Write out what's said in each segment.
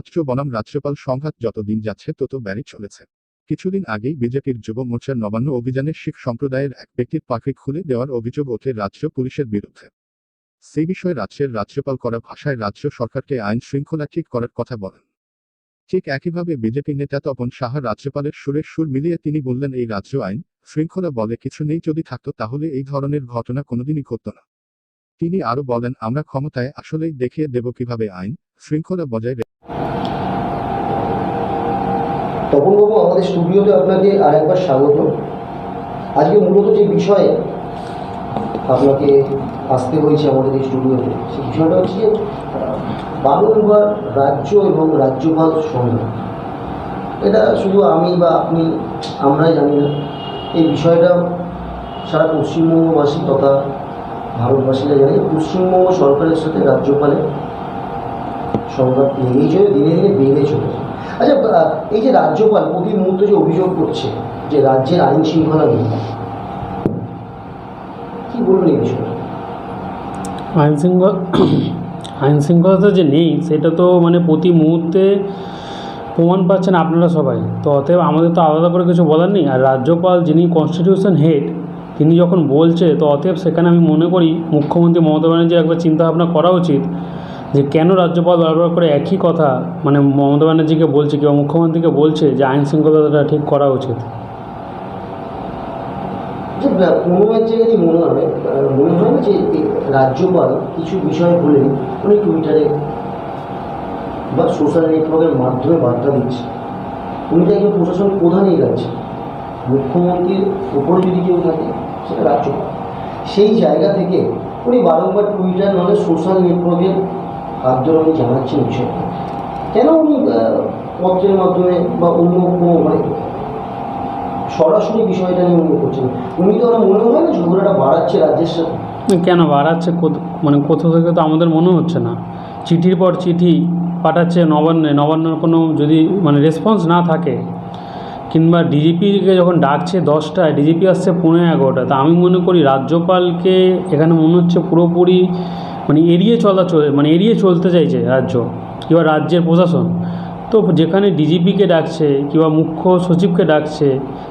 রাজ্য বনাম রাজ্যপাল সংঘাত যত দিন যাচ্ছে, তত বেড়ে চলেছে। কিছুদিন আগেই বিজেপির যুব মোর্চার নবান্ন অভিযানে শিখ সম্প্রদায়ের এক ব্যক্তির পাখি খুলে দেওয়ার অভিযোগ ওঠে রাজ্য পুলিশের বিরুদ্ধে। সেই বিষয়ে রাজ্যের রাজ্যপাল করা ভাষায় রাজ্য সরকারকে আইন শৃঙ্খলা ঠিক করার কথা বলেন। ঠিক একইভাবে বিজেপি নেতা তপন সাহা রাজ্যপালের সুরের সুর মিলিয়ে তিনি বললেন, এই রাজ্য আইন শৃঙ্খলা বলে কিছু নেই, যদি থাকতো তাহলে এই ধরনের ঘটনা কোনোদিনই ঘটত না। তিনি আরও বলেন, আমরা ক্ষমতায় আসলেই দেখিয়ে দেব কীভাবে আইন শৃঙ্খলা বজায় তপনবাবু আমাদের স্টুডিওতে আপনাকে আর একবার স্বাগত। আজকে মূলত যে বিষয়ে আপনাকে আসতে হয়েছে আমাদের এই স্টুডিওতে সেই বিষয়টা হচ্ছে বারংবার রাজ্য এবং রাজ্যপাল সংঘাত এটা শুধু আমি বা আপনি, আমরাই জানি না। এই বিষয়টা সারা পশ্চিমবঙ্গবাসী তথা ভারতবাসীরা জানে পশ্চিমবঙ্গ সরকারের সাথে রাজ্যপালের সংঘাত লেগেই চলে দিনে দিনে বেড়ে চলেছে। আচ্ছা এই যে রাজ্যপাল প্রতি মুহূর্তে যে অভিযোগ করছে যে রাজ্যের আইন শৃঙ্খলা নেই, কি বলবেন এই বিষয়টা আইন শৃঙ্খলা, আইন শৃঙ্খলতা যে নেই, সেটা তো মানে প্রতি মুহূর্তে প্রমাণ পাচ্ছেন আপনারা সবাই। তো অতএব আমাদের তো আলাদা করে কিছু বলার নেই। আর রাজ্যপাল যিনি কনস্টিটিউশন হেড তিনি যখন বলছে, তো অতএব সেখানে আমি মনে করি মুখ্যমন্ত্রী মমতা ব্যানার্জির একবার চিন্তা ভাবনা করা উচিত যে কেন রাজ্যপাল বারবার করে একই কথা মানে মমতা ব্যানার্জিকে বলছে কিংবা মুখ্যমন্ত্রীকে বলছে যে আইন শৃঙ্খলাটা ঠিক করা উচিত? কোনো এক জায়গায় মনে হয়? মনে হয় যে রাজ্যপাল কিছু বিষয় বলে উনি টুইটারে বা সোশ্যাল নেটওয়ার্কের মাধ্যমে বার্তা দিচ্ছে। উনি তো একজন প্রশাসন প্রধানই রাজ্যে। মুখ্যমন্ত্রীর উপরে যদি কেউ থাকে, সেটা রাজ্যপাল। সেই জায়গা থেকে উনি বারংবার টুইটার নাহলে সোশ্যাল নেটওয়ার্কের উনি জানাচ্ছেন বিষয়টা। কেন উনি পত্রের মাধ্যমে বা অন্য কোনো মানে সরাসরি বিষয়টা নিয়ে উনি করছেন? উনি তো ওরা মনে হয় না ঝগড়াটা বাড়াচ্ছে রাজ্যের সাথে? কেন বাড়াচ্ছে? মানে কোথাও থেকে তো আমাদের মনে হচ্ছে না। চিঠির পর চিঠি পাঠাচ্ছে নবান্নে। নবান্নর কোনো যদি মানে রেসপন্স না থাকে, কিংবা ডিজিপিকে যখন ডাকছে দশটায়, ডিজিপি আসছে পনেরো এগারোটা তা আমি মনে করি রাজ্যপালকে এখানে মনে হচ্ছে পুরোপুরি মানে এড়িয়ে চলা চলে মানে এড়িয়ে চলতে চাইছে রাজ্য, কিংবা রাজ্যের প্রশাসন। তো যেখানে ডিজিপিকে ডাকছে, কিংবা মুখ্য সচিবকে ডাকছে,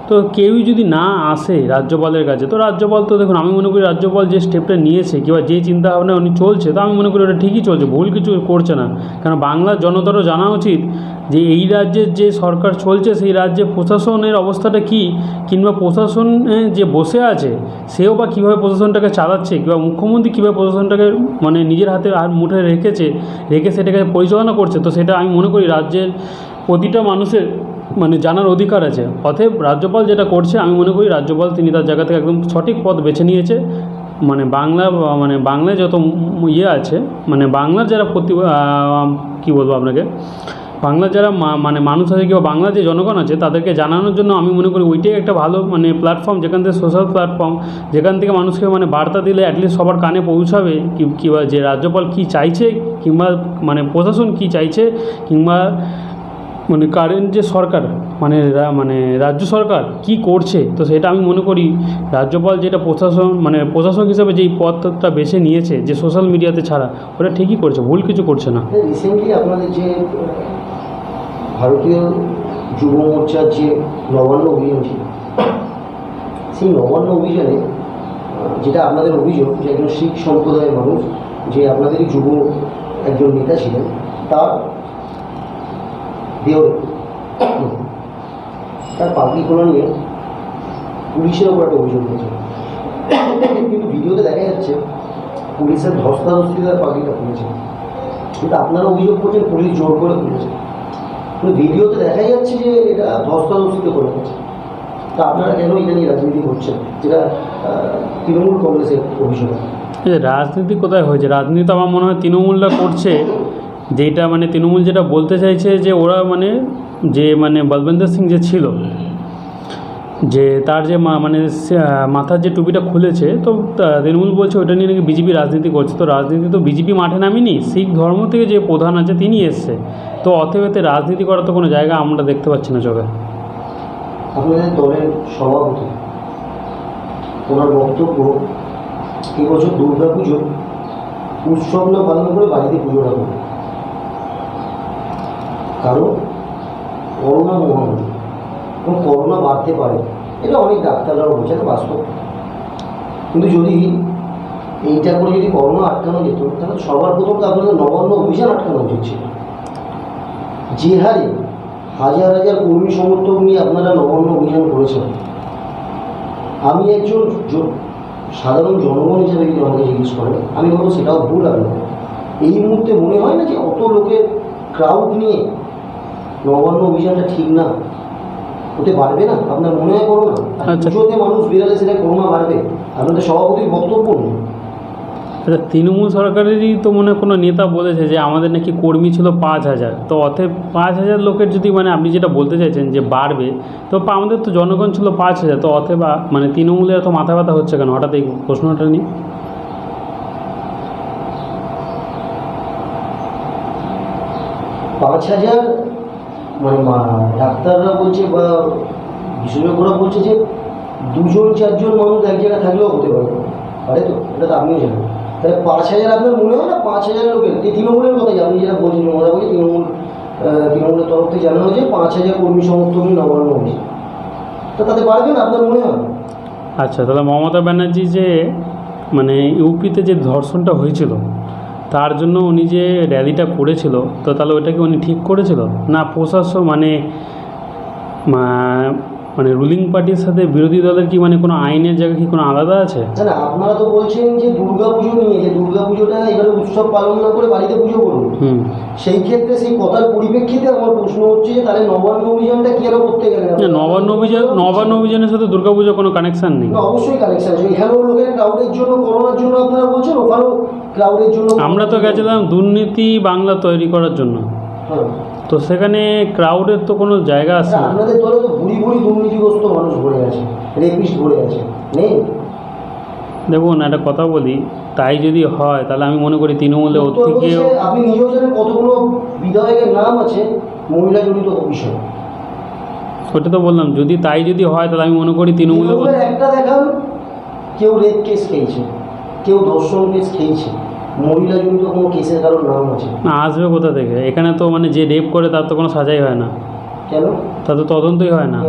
তো কেউই যদি না আসে রাজ্যপালের কাছে, তো রাজ্যপাল তো দেখুন, আমি মনে করি রাজ্যপাল যে স্টেপটা নিয়েছে, কিংবা যে চিন্তাভাবনা উনি চলছে, তো আমি মনে করি ওটা ঠিকই চলছে, ভুল কিছু করছে না। কেন বাংলার জনতারও জানা উচিত যে এই রাজ্যের যে সরকার চলছে, সেই রাজ্যে প্রশাসনের অবস্থাটা কী? কিংবা প্রশাসনে যে বসে আছে, সেও বা কীভাবে প্রশাসনটাকে চালাচ্ছে? কিংবা মুখ্যমন্ত্রী কীভাবে প্রশাসনটাকে মানে নিজের হাতে আর মুঠে রেখেছে, রেখে সেটাকে পরিচালনা করছে? তো সেটা আমি মনে করি রাজ্যের প্রতিটা মানুষের মানে জানার অধিকার আছে। অতএব রাজ্যপাল যেটা করছে, আমি মনে করি রাজ্যপাল তিনি তার জায়গা থেকে একদম সঠিক পথ বেছে নিয়েছে। মানে বাংলা মানে বাংলায় যত ইয়ে আছে মানে বাংলার যারা প্রতি কী বলব আপনাকে? বাংলার যারা মানে মানুষ আছে কিংবা বাংলার যে জনগণ আছে, তাদেরকে জানানোর জন্য আমি মনে করি ওইটাই একটা ভালো মানে প্ল্যাটফর্ম যেখান থেকে সোশ্যাল প্ল্যাটফর্ম যেখান থেকে মানুষকে মানে বার্তা দিলে অ্যাটলিস্ট সবার কানে পৌঁছাবে কিংবা যে রাজ্যপাল কী চাইছে, কিংবা মানে প্রশাসন কী চাইছে, কিংবা মানে কারেন্ট যে সরকার মানে মানে রাজ্য সরকার কি করছে, তো সেটা আমি মনে করি রাজ্যপাল যেটা প্রশাসন মানে প্রশাসক হিসেবে যেই পথটা বেছে নিয়েছে, যে সোশ্যাল মিডিয়াতে ছাড়া ওটা ঠিকই করছে, ভুল কিছু করছে না। রিসেন্টলি আপনাদের যে ভারতীয় যুব মোর্চার যে নবান্ন অভিযান ছিল, সেই নবান্ন অভিযানে যেটা আপনাদের অভিযোগ যে একজন শিখ সম্প্রদায়ের মানুষ, যে আপনাদেরই যুব একজন নেতা ছিলেন, তার দেওরে, তার পাবলিক কোলা নিয়ে পুলিশের ওপর একটা অভিযোগ হয়েছে। কিন্তু ভিডিওতে দেখা যাচ্ছে, পুলিশের ধস্তাধস্তি তার পাখিটা খুলেছে। কিন্তু আপনারা অভিযোগ করছেন, পুলিশ জোর করে খুলেছে। ভিডিওতে দেখা যাচ্ছে যে এটা ধস্তাধস্তিত করে গেছে তা আপনারা কেন এটা নিয়ে রাজনীতি করছেন? যেটা তৃণমূল কংগ্রেসের অভিযোগ। রাজনীতি কোথায় হয়েছে? রাজনীতি আমার মনে হয় তৃণমূলরা করছে। যেটা মানে তৃণমূল যেটা বলতে চাইছে যে ওরা মানে যে মানে বলবেন্দ্র সিং যে ছিল যে তার যে মানে মাথার যে টুপিটা খুলেছে, তো তৃণমূল বলছে ওটা নিয়ে নাকি বিজেপি রাজনীতি করছে। তো রাজনীতি তো বিজেপি মাঠে নামেনি, শিখ ধর্ম থেকে যে প্রধান আছে তিনি এসছে। তো অতএব এতে রাজনীতি করার তো কোনো জায়গা আমরা দেখতে পাচ্ছি না চোখে সভাপতি ওনার বক্তব্য এবছর দুর্গা পুজো, উৎসব না পালন করে বাড়িতে পুজোটা কারণ করোনা মহামারী এবং করোনা বাড়তে পারে, এটা অনেক ডাক্তাররাও বলছে, এটা বাস্তব। কিন্তু যদি এইটা করে যদি করোনা আটকানো যেত, তাহলে সবার প্রথম তো আপনাদের নবান্ন অভিযান আটকানো উচিত ছিল। যে হারে হাজার হাজার কর্মী সমর্থক নিয়ে আপনারা নবান্ন অভিযান করেছেন। আমি একজন সাধারণ জনগণ হিসেবে যদি আমাকে জিজ্ঞেস করেন, আমি বলব সেটাও ভুল আপনাদের এই মুহূর্তে মনে হয় না যে অত লোকের ক্রাউড নিয়ে নবান্ন অভিযানটা ঠিক না? হতে পারবে না আপনার মনে হয় করোনা? আচ্ছা। পুজোতে মানুষ বেরালে সেটা করোনা বাড়বে আপনাদের সভাপতির বক্তব্য নেই আচ্ছা তৃণমূল সরকারেরই তো মনে কোনো নেতা বলেছে যে আমাদের নাকি কর্মী ছিল পাঁচ হাজার। তো অতএব পাঁচ হাজার লোকের যদি মানে আপনি যেটা বলতে চাইছেন যে বাড়বে তো আমাদের তো জনগণ ছিল পাঁচ হাজার তো আ- মানে তৃণমূলের এত মাথা ব্যথা হচ্ছে কেন? হঠাৎ এই প্রশ্নটা নিয়ে। পাঁচ হাজার মানে ডাক্তাররা বলছে বা বিশেষজ্ঞরা বলছে যে দুজন, চারজন মানুষ এক জায়গায় থাকলেও হতে পারে। পারে তো? এটা তো আপনিও জানেন তাহলে পাঁচ হাজার আপনার মনে হয় না? পাঁচ হাজার লোকের। এই তৃণমূলের কথাই, আপনি যেটা বলছেন মজা বলি তৃণমূল তৃণমূলের তরফ থেকে জানানো হয়েছে, পাঁচ হাজার কর্মী সমর্থক নিয়ে নবান্ন হয়েছে। তো তাতে পারবে না আপনার মনে হয়? আচ্ছা তাহলে মমতা ব্যানার্জি যে মানে ইউপিতে যে ধর্ষণটা হয়েছিল তার জন্য উনি যে র্যালিটা করেছিল, তো তাহলে ওইটাকে উনি ঠিক করেছিল? না প্রশাসন মানে মানে রুলিং পার্টির সাথে বিরোধী দলের কি মানে কোনো আইনের জায়গা কি কোনো আলাদা আছে? না আপনারা তো বলছেন যে দুর্গা পুজো নিয়ে যে দুর্গা পুজোটা এবারে উৎসব পালন না করে বাড়িতে পুজো করুন। হুম। সেই ক্ষেত্রে সেই কথার পরিপ্রেক্ষিতে আমার প্রশ্ন হচ্ছে যে তাহলে নবান্ন অভিযানটা কেন করতে গেলেন না আপনারা? নবান্ন অভিযান নবান্ন অভিযানের সাথে দুর্গাপুজোর কোনো কানেকশন নেই। অবশ্যই কানেকশন আছে। এখানেও লোকের ক্রাউডের জন্য করোনার জন্য আপনারা বলছেন ওখানেও ক্রাউডের জন্য আমরা তো গেছিলাম দুর্নীতি বাংলা তৈরি করার জন্য। তো সেখানে ক্রাউডের তো কোনো জায়গা আছে? না আপনাদের দলে তো ভুড়ি ভুড়ি দুর্নীতিগ্রস্ত মানুষ ভরে আছে রেপিস্ট ভরে আছে নেই? দেখুন একটা কথা বলি তাই যদি হয় তাহলে আমি মনে করি তৃণমূলে ওর থেকেও উত্তরপ্রদেশে আপনি নিজেও জানেন কতগুলো বিধায়কের নাম আছে মহিলা জড়িত বিষয় ওটা তো বললাম যদি তাই যদি হয় তাহলে আমি মনে করি তৃণমূলে একটা দেখান কেউ রেপ কেস খেয়েছে কেউ ধর্ষণ কেস খেয়েছে। মহিলা জড়িত কোনো কেসের কারোর নাম আছে। না আসবে কোথা থেকে? এখানে তো মানে যে রেপ করে তার তো কোনো সাজাই হয় না। কেন? তার তো তদন্তই হয় না।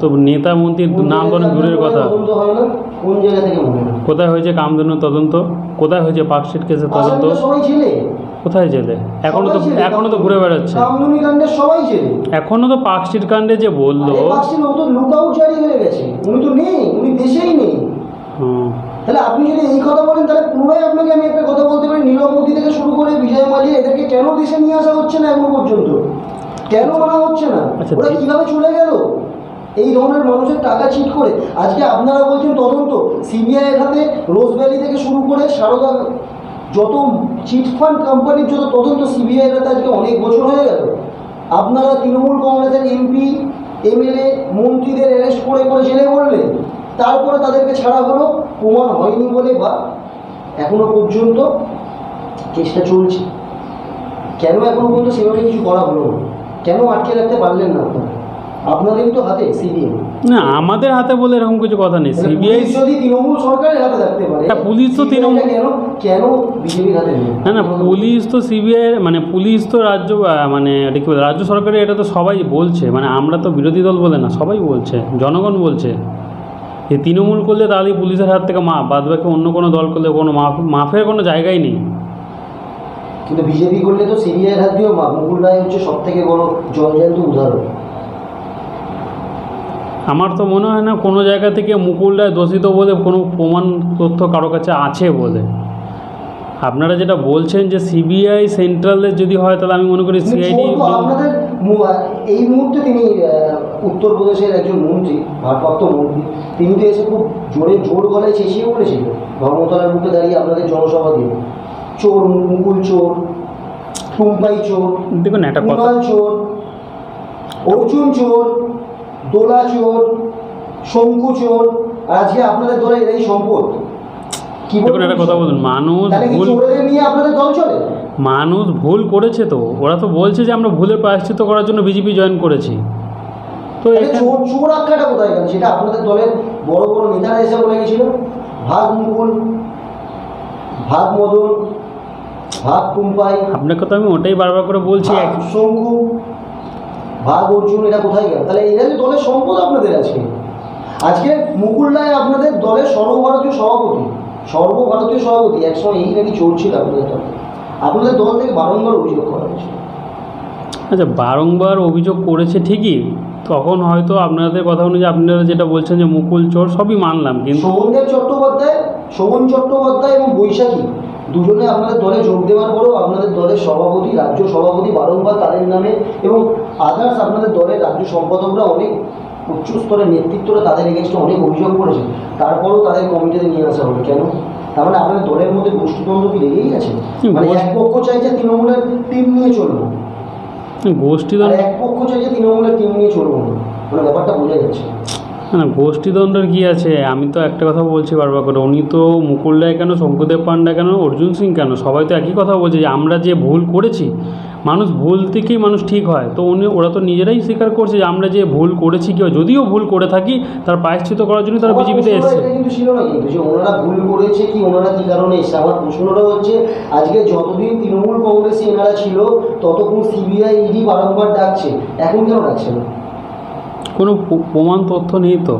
তো নেতা মন্ত্রীর নাম তো অনেক দূরের কথা। হয় কোন জায়গা থেকে কোথায় হয়েছে কামধেনু তদন্ত? কোথায় হয়েছে পার্কশিট কেসের তদন্ত? কোথায় জেলে? এখনও তো এখনও তো ঘুরে বেড়াচ্ছে। সবাই এখনও তো পার্কশিট কাণ্ডে যে বলল আরে তো লুক জারি হয়ে গেছে। উনি তো নেই উনি দেশেই নেই। হুম, তাহলে আপনি যদি এই কথা বলেন তাহলে পুনরায় আপনাকে আমি একটা কথা বলতে পারি। নীরব মোদী থেকে শুরু করে বিজয় মালিয়া এদেরকে কেন দেশে নিয়ে আসা হচ্ছে না এখনও পর্যন্ত? কেন মানা হচ্ছে না? আচ্ছা, ওরা কীভাবে চলে গেল? এই ধরনের মানুষের টাকা চিট করে। আজকে আপনারা বলছেন তদন্ত। সিবিআই হাতে রোজ ভ্যালি থেকে শুরু করে সারদা যত চিট ফান্ড কোম্পানির যত তদন্ত সিবিআই এর হাতে আজকে অনেক বছর হয়ে গেল। আপনারা তৃণমূল কংগ্রেসের এমপি এমএলএ মন্ত্রীদের অ্যারেস্ট করে করে জেলে করলেন তারপরে তাদেরকে ছাড়া হলো প্রমাণ হয়নি বলে বা এখনও পর্যন্ত কেসটা চলছে। কেন এখনও পর্যন্ত সেভাবে কিছু করা হলো না? কেন আটকে রাখতে পারলেন না আপনারা? আপনাদেরই তো হাতে সিবিআই। না আমাদের হাতে বলে এরকম কিছু কথা নেই। সিবিআই যদি তৃণমূল সরকারের হাতে থাকতে পারে হ্যাঁ, পুলিশ তো তৃণমূল- কেন কেন বিজেপির হাতে না না পুলিশ তো সিবিআই মানে পুলিশ তো রাজ্য মানে এটা কি রাজ্য সরকারের এটা তো সবাই বলছে। মানে আমরা তো বিরোধী দল বলে না সবাই বলছে জনগণ বলছে। যে তৃণমূল করলে তাহলে পুলিশের হাত থেকে মাফ বাদ বাকি অন্য কোনো দল করলে কোনো মাফ মাফের কোনো জায়গাই নেই। কিন্তু বিজেপি করলে তো সিবিআইয়ের হাত দিয়েও মা মুকুল রায় হচ্ছে সব থেকে বড় জলজান্ত উদাহরণ। আমার তো মনে হয় না কোনো জায়গা থেকে মুকুল রায় দোষিত বলে কোনো প্রমাণ তথ্য কারও কাছে আছে বলে। আপনারা যেটা বলছেন যে সিবিআই সেন্ট্রালের যদি হয় তাহলে আমি মনে করি সিআইডি আপনাদের এই মুহূর্তে তিনি উত্তরপ্রদেশের একজন মন্ত্রী ভারপ্রাপ্ত মন্ত্রী তিনি তো এসে খুব জোরে জোর গলায় চেঁচিয়ে বলেছিল ধর্মতলার বুকে দাঁড়িয়ে আপনাদের জনসভা দিয়ে চোর মুকুল চোর টুম্পাই চোর দেখুন একটা কুণাল চোর অর্জুন চোর দোলা চোর শঙ্কু চোর আজকে আপনাদের দলে এরাই সম্পদ। কি একটা কথা বলুন মানুষ ভুল নিয়ে আপনাদের দল চলে? মানুষ ভুল করেছে তো ওরা তো বলছে যে আমরা ভুলের প্রায়শ্চিত্ত করার জন্য বিজেপি জয়েন করেছি। তো চোর চোর আখ্যাটা কোথায় গেল? সেটা আপনাদের দলের বড় বড় নেতারা এসে বলে গেছিল। ভাগ মুকুল ভাগ মদন ভাগ টুম্পাই আপনাকে তো আমি ওটাই বারবার করে বলছি শঙ্কু ভাগ অর্জুন এরা কোথায় গেল? তাহলে এরা যে দলের সম্পদ আপনাদের আজকে। আজকে মুকুল রায় আপনাদের দলের সর্বভারতীয় সভাপতি সর্বভারতীয় সভাপতি একসময় এই নাকি চলছিল আপনাদের দলে। আপনাদের দল থেকে বারংবার অভিযোগ করা হয়েছে। আচ্ছা বারংবার অভিযোগ করেছে ঠিকই তখন হয়তো আপনাদের কথা অনুযায়ী আপনারা যেটা বলছেন যে মুকুল চোর সবই মানলাম কিন্তু শোভনদেব চট্টোপাধ্যায় শোভন চট্টোপাধ্যায় এবং বৈশাখী দুজনে আপনাদের দলে যোগ দেওয়ার পরেও আপনাদের দলের সভাপতি রাজ্য সভাপতি বারংবার তাদের নামে এবং আদার্স আপনাদের দলের রাজ্য সম্পাদকরা অনেক উচ্চ স্তরের নেতৃত্বরা তাদের এগেনস্টে অনেক অভিযোগ করেছে তারপরেও তাদের কমিটিতে নিয়ে আসা হলো। কেন? তার মানে আপনাদের দলের মধ্যে গোষ্ঠীদ্বন্দ্ব কি লেগেই আছে? মানে এক পক্ষ চাইছে তৃণমূলের টিম নিয়ে চলবো গোষ্ঠী আর দ্বন্দ্ব এক পক্ষ চাইছে তৃণমূলের টিম নিয়ে চলবো না। মানে ব্যাপারটা বোঝা যাচ্ছে। না গোষ্ঠীদ্বন্দ্বের কী আছে? আমি তো একটা কথা বলছি বারবার করে। উনি তো মুকুল রায় কেন শঙ্কুদেব পান্ডা কেন অর্জুন সিং কেন? সবাই তো একই কথা বলছে যে আমরা যে ভুল করেছি মানুষ ভুল থেকেই মানুষ ঠিক হয়। তো উনি ওরা তো নিজেরাই স্বীকার করছে যে আমরা যে ভুল করেছি কেউ যদিও ভুল করে থাকি তার প্রায়শ্চিত করার জন্য তারা বিজেপিতে এসেছে। কিন্তু ছিল না কিন্তু যে ওনারা ভুল করেছে কি ওনারা কি কারণে এসছে? আমার প্রশ্নটা হচ্ছে আজকে যতদিন তৃণমূল কংগ্রেসে এনারা ছিল ততক্ষণ সিবিআই ইডি বারংবার ডাকছে। এখন কেন ডাকছে না? কোনো প্রমাণ তথ্য নেই তো।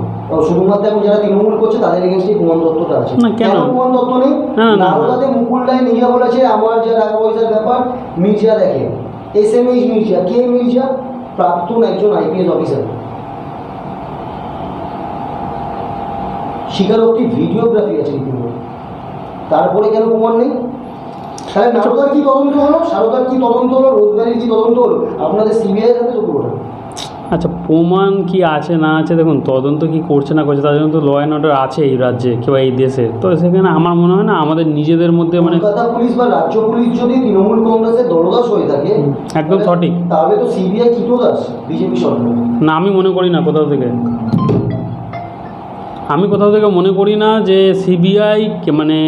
শুধুমাত্র এখন যারা তৃণমূল করছে তাদের এগেনস্টে প্রমাণ তত্ত্বটা আছে। না, কেন? প্রমাণ তত্ত্ব নেই? না, না, না। নারদাতে মুকুল রায় নিজে বলেছে আমার যে টাকা পয়সার ব্যাপার মির্জা দেখে। এস এম এইচ মির্জা কে মির্জা? প্রাক্তন একজন আইপিএস অফিসার স্বীকারোক্তি ভিডিওগ্রাফি আছে তারপরে কেন প্রমাণ নেই? তাহলে নারদার কি তদন্ত হলো? সারদার কি তদন্ত হলো? রোজগারির কি তদন্ত হলো? আপনাদের সিবিআই হাতে তো পুরোটা। আচ্ছা প্রমাণ কি আছে না আছে? দেখুন তদন্ত কি করছে না করছে তার জন্য তো ল অ্যান্ড অর্ডার আছে এই রাজ্যে কিংবা এই দেশে। তো সেখানে আমার মনে হয় না আমাদের নিজেদের মধ্যে মানে কলকাতা পুলিশ বা রাজ্য পুলিশ যদি তৃণমূল কংগ্রেসের দলদাস হয়ে থাকে একদম সঠিক। তাহলে তো সিবিআই কিটোদাস বিজেপি সরকার। না আমি মনে করি না কোথাও থেকে। আমি কোথাও থেকে মনে করি না যে সিবিআই মানে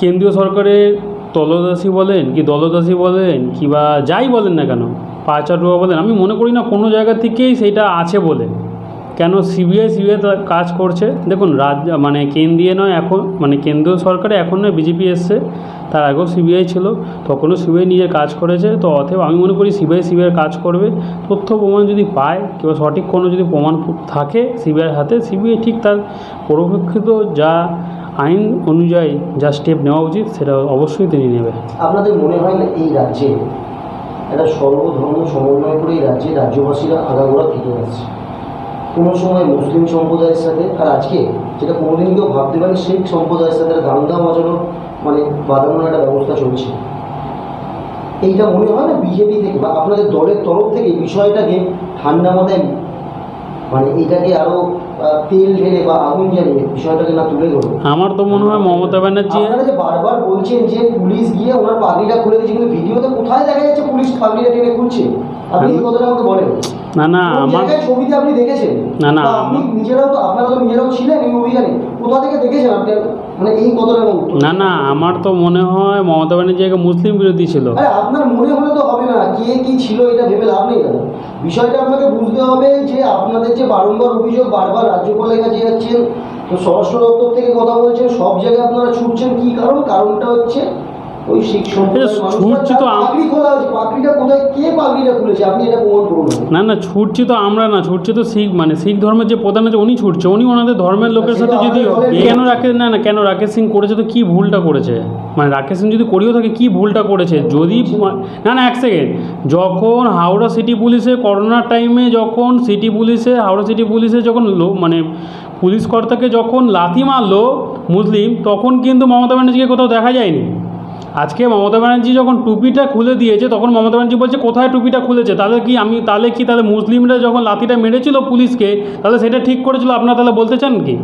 কেন্দ্রীয় সরকারের তলদাসী বলেন কি দলদাসী বলেন কিংবা যাই বলেন না কেন পাচারুয়া বলেন আমি মনে করি না কোনো জায়গা থেকেই সেইটা আছে বলে। কেন সিবিআই সিবিআই কাজ করছে। দেখুন, রাজ্য মানে কেন্দ্রীয় নয়, এখন মানে কেন্দ্রীয় সরকারে এখন নয়, বিজেপি এসছে। তার আগেও সিবিআই ছিল, তখনও সিবিআই নিজের কাজ করেছে। তো অতএব আমি মনে করি সিবিআই সিবিআই কাজ করবে। তথ্য প্রমাণ যদি পায়, কিংবা সঠিক কোনো যদি প্রমাণ থাকে সিবিআইয়ের হাতে, সিবিআই ঠিক তার পরিপ্রেক্ষিত যা আইন অনুযায়ী যা স্টেপ নেওয়া উচিত, সেটা অবশ্যই তিনি নেবে আপনাদের মনে হয় না এই রাজ্যে একটা সর্বধর্ম সমন্বয় করে এই রাজ্যে রাজ্যবাসীরা আগাগোড়া থেকে যাচ্ছে কোনো সময় মুসলিম সম্প্রদায়ের সাথে আর আজকে যেটা কোনোদিন কেউ ভাবতে পারে শিখ সম্প্রদায়ের সাথে দাঙ্গা মজানোর মানে বাঁধানোর একটা ব্যবস্থা চলছে। এইটা মনে হয় না বিজেপি থেকে বা আপনাদের দলের তরফ থেকে বিষয়টাকে ঠান্ডা মাথায় মানে এটাকে আরও আহ, তেল ঢেলে বা আগুন জ্বালিয়ে বিষয়টাকে না তুলে ধরো আমার তো মনে হয় মমতা ব্যানার্জি আপনারা যে বারবার বলছেন যে পুলিশ গিয়ে ওনার পাগড়িটা খুলে দিয়েছে কিন্তু ভিডিওতে কোথায় দেখা যাচ্ছে পুলিশ পাগড়িটা টেনে খুলছে? আপনি কথাটা আমাকে বলেন। না না আমার ছবিতে আপনি দেখেছেন? না, না, আপনি নিজেরাও তো আপনারা তো নিজেরাও ছিলেন এই অভিযানে। কোথা থেকে দেখেছেন আপনি? মানে এই না না আমার তো মনে হয় মমতা ব্যানার্জি আগে মুসলিম বিরোধী ছিল। আপনার মনে হলে তো হবে না কে কি ছিল এটা ভেবে লাভ নেই দাদা বিষয়টা আপনাকে বুঝতে হবে যে আপনাদের যে বারংবার অভিযোগ বারবার রাজ্যপালের কাছে যাচ্ছেন তো স্বরাষ্ট্র দপ্তর থেকে কথা বলছেন সব জায়গায় আপনারা ছুটছেন কি কারণ? কারণটা হচ্ছে ওই ছুটছি তো না না ছুটছি তো আমরা না ছুটছি তো শিখ মানে শিখ ধর্মের যে প্রধান আছে উনি ছুটছে উনি ওনাদের ধর্মের লোকের সাথে যদি কেন রাকেশ না না কেন রাকেশ সিং করেছে তো কি ভুলটা করেছে? মানে রাকেশ সিং যদি করিও থাকে কি ভুলটা করেছে? যদি না না এক সেকেন্ড যখন হাওড়া সিটি পুলিশে করোনার টাইমে যখন সিটি পুলিশে হাওড়া সিটি পুলিশে যখন মানে পুলিশ কর্তাকে যখন লাথি মারলো মুসলিম তখন কিন্তু মমতা ব্যানার্জিকে কোথাও দেখা যায়নি। আজকে মমতা ব্যানার্জি যখন টুপিটা খুলে দিয়েছে, তখন মমতা ব্যানার্জি বলছে, কোথায় টুপিটা খুলেছে? তাহলে কি আমি, তাহলে কি তাহলে মুসলিমরা যখন লাথিটা মেরেছিল পুলিশকে, তাহলে সেটা ঠিক করেছিল? আপনারা তাহলে বলতে চান কি?